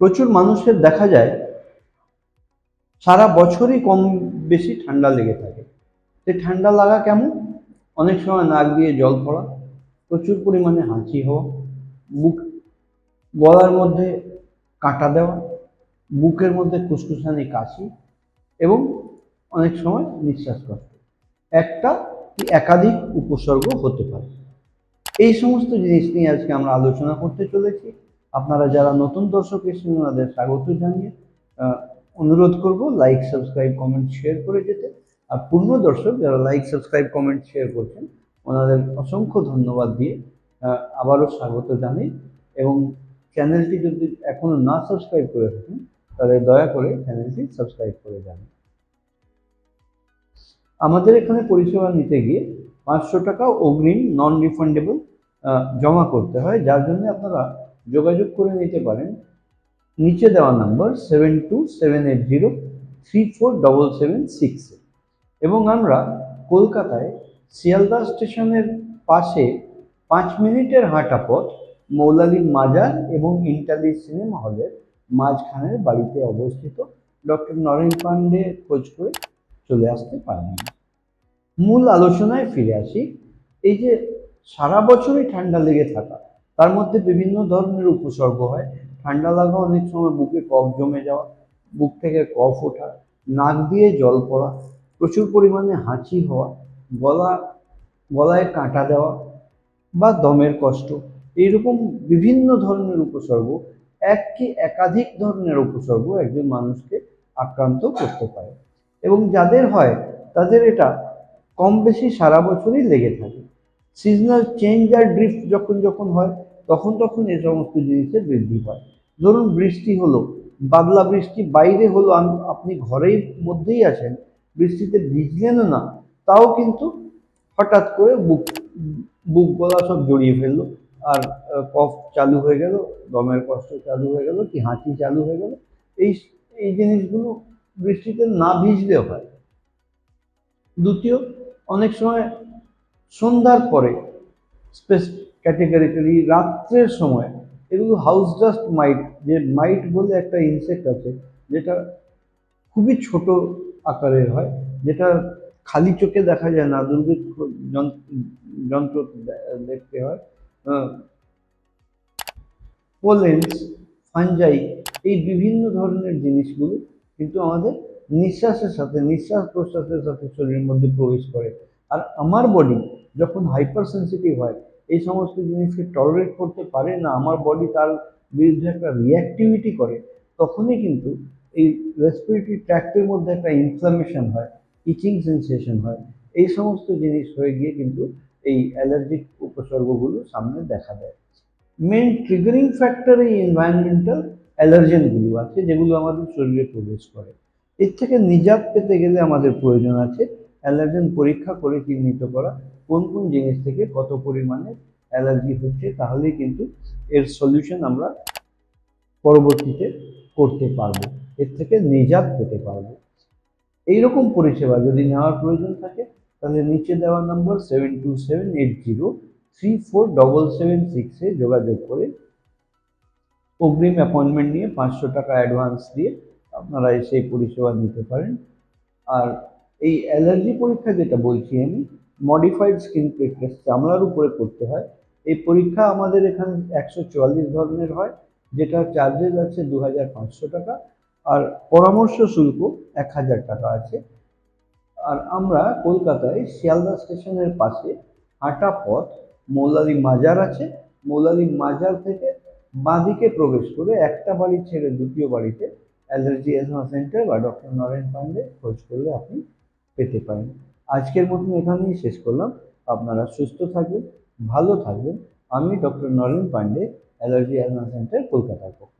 প্রচুর মানুষের দেখা যায়, সারা বছরই কম বেশি ঠান্ডা লেগে থাকে। সে ঠান্ডা লাগা কেমন? অনেক সময় নাক দিয়ে জল পড়া, প্রচুর পরিমাণে হাঁচি হওয়া, বুক, গলার মধ্যে কাঁটা দেওয়া, বুকের মধ্যে কুসকুসানি কাশি এবং অনেক সময় নিঃশ্বাস কষ্ট। একটা একাধিক উপসর্গ হতে পারে। এই সমস্ত জিনিস নিয়ে আজকে আমরা আলোচনা করতে চলেছি। আপনারা যারা নতুন দর্শক এসেছেন, ওনাদের স্বাগত জানিয়ে অনুরোধ করব লাইক সাবস্ক্রাইব কমেন্ট শেয়ার করে যেতে। আর পূর্ণ দর্শক যারা লাইক সাবস্ক্রাইব কমেন্ট শেয়ার করছেন, ওনাদের অসংখ্য ধন্যবাদ দিয়ে আবারও স্বাগত জানাই এবং চ্যানেলটি যদি এখনও না সাবস্ক্রাইব করে থাকেন, তাহলে দয়া করে চ্যানেলটি সাবস্ক্রাইব করে যান। আমাদের এখানে পরিষেবা নিতে গিয়ে পাঁচশো টাকা অগ্রিম নন রিফান্ডেবল জমা করতে হয়। যার জন্য আপনারা যোগাযোগ করে নিতে পারেন। নিচে দেওয়া number seven two seven eight zero three four double seven six এবং আমরা কলকাতায় শিয়ালদা স্টেশনের পাশে পাঁচ মিনিটের হাঁটা পথ মৌলালি মাজার এবং ইন্টালি সিনেমা হলের মাঝখানের বাড়িতে অবস্থিত ডক্টর নরেন পান্ডে খোঁজ করে চলে আসতে পারেন মূল আলোচনায় ফিরে আসি। এই যে সারা বছরই ঠান্ডা লেগে থাকা তার মধ্যে বিভিন্ন ধরনের উপসর্গ হয়। ঠান্ডা লাগা অনেক সময় বুকে কফ জমে যাওয়া, বুক থেকে কফ ওঠা, নাক দিয়ে জল পড়া, প্রচুর পরিমাণে হাঁচি হওয়া, গলা, গলায় কাঁটা দেওয়া বা দমের কষ্ট। এইরকম বিভিন্ন ধরনের উপসর্গ, এক কি একাধিক ধরনের উপসর্গ একজন মানুষকে আক্রান্ত করতে পারে। এবং যাদের হয়, তাদের এটা কম বেশি সারা বছরই লেগে থাকে। সিজনাল চেঞ্জ আর ড্রিফট যখন যখন হয় তখন তখন এই সমস্ত জিনিসের বৃদ্ধি পায়। ধরুন বৃষ্টি হলো, বাদলা বৃষ্টি বাইরে হলো আপনি ঘরের মধ্যেই আছেন, বৃষ্টিতে ভিজলেনও না, তাও কিন্তু হঠাৎ করে বুক বুক গলা সব জড়িয়ে ফেলল, আর কফ চালু হয়ে গেল, দমের কষ্ট চালু হয়ে গেল, কি হাঁচি চালু হয়ে গেল, এই এই জিনিসগুলো বৃষ্টিতে না ভিজলেও হয়। দ্বিতীয়, অনেক সময় সন্ধ্যার পরে স্পেস ক্যাটেগরিক্যালি রাত্রের সময়, এগুলো হাউস ডাস্ট মাইট যে মাইট বলে একটা ইনসেক্ট আছে, যেটা খুবই ছোট আকারের হয়, যেটা খালি চোখে দেখা যায় না যন্ত্র যন্ত্র দেখতে হয় পোলেন্স ফাঞ্জাই এই বিভিন্ন ধরনের জিনিসগুলো কিন্তু আমাদের নিঃশ্বাসের সাথে, নিঃশ্বাস প্রশ্বাসের সাথে শরীরের মধ্যে প্রবেশ করে। আর আমার বডি যখন হাইপার সেন্সিটিভ হয় এই সমস্ত জিনিসকে টলারেট করতে পারে না, আমার বডি তার বিরুদ্ধে একটা রিয়াক্টিভিটি করে, তখনই কিন্তু এই রেসপিরেটরি ট্র্যাক্টের মধ্যে একটা ইনফ্লামেশন হয় ইচিং সেন্সেশন হয়, এই সমস্ত জিনিস হয়ে গিয়ে কিন্তু এই অ্যালার্জিক উপসর্গগুলো সামনে দেখা দেয়। মেন ট্রিগারিং ফ্যাক্টর এই এনভায়রনমেন্টাল অ্যালার্জেনগুলো আছে, যেগুলো আমাদের শরীরে প্রবেশ করে। এর থেকে নিজাত পেতে গেলে আমাদের প্রয়োজন আছে অ্যালার্জেন পরীক্ষা করে চিহ্নিত করা কোন কোন জিনিস থেকে কত পরিমাণে অ্যালার্জি হচ্ছে তাহলেই কিন্তু এর সলিউশন আমরা পরবর্তীতে করতে পারব, এর থেকে নিজাত পেতে পারব। এইরকম পরিষেবা যদি নেওয়ার প্রয়োজন থাকে, তাহলে নিচে দেওয়া number seven two seven eight zero three four double seven সিক্সে যোগাযোগ করে অগ্রিম অ্যাপয়েন্টমেন্ট নিয়ে পাঁচশো টাকা অ্যাডভান্স দিয়ে আপনারা এসে পরিষেবা নিতে পারেন। আর এই অ্যালার্জি পরীক্ষা যেটা বলছি আমি মডিফাইড স্কিন প্রিক টেস্ট চামড়ার উপরে করতে হয়। এই পরীক্ষা আমাদের এখানে একশো চুয়াল্লিশ ধরনের হয় যেটা চার্জেস আছে দু হাজার পাঁচশো টাকা আর পরামর্শ শুল্ক এক হাজার টাকা আছে। আর আমরা কলকাতায় শিয়ালদা স্টেশনের পাশে হাঁটা পথ মৌলালি মাজার আছে। মৌলালি মাজার থেকে বাঁদিকে প্রবেশ করে একটা বাড়ি ছেড়ে দ্বিতীয় বাড়িতে অ্যালার্জি এজমা সেন্টার বা ডক্টর নরেন পান্ডে খোঁজ করলে আপনি পেতে পারেন। আজকের মতন এখানেই শেষ করলাম আপনারা সুস্থ থাকবেন, ভালো থাকবেন আমি doctor Naren Pandey, allergy asthma centre কলকাতার পক্ষ।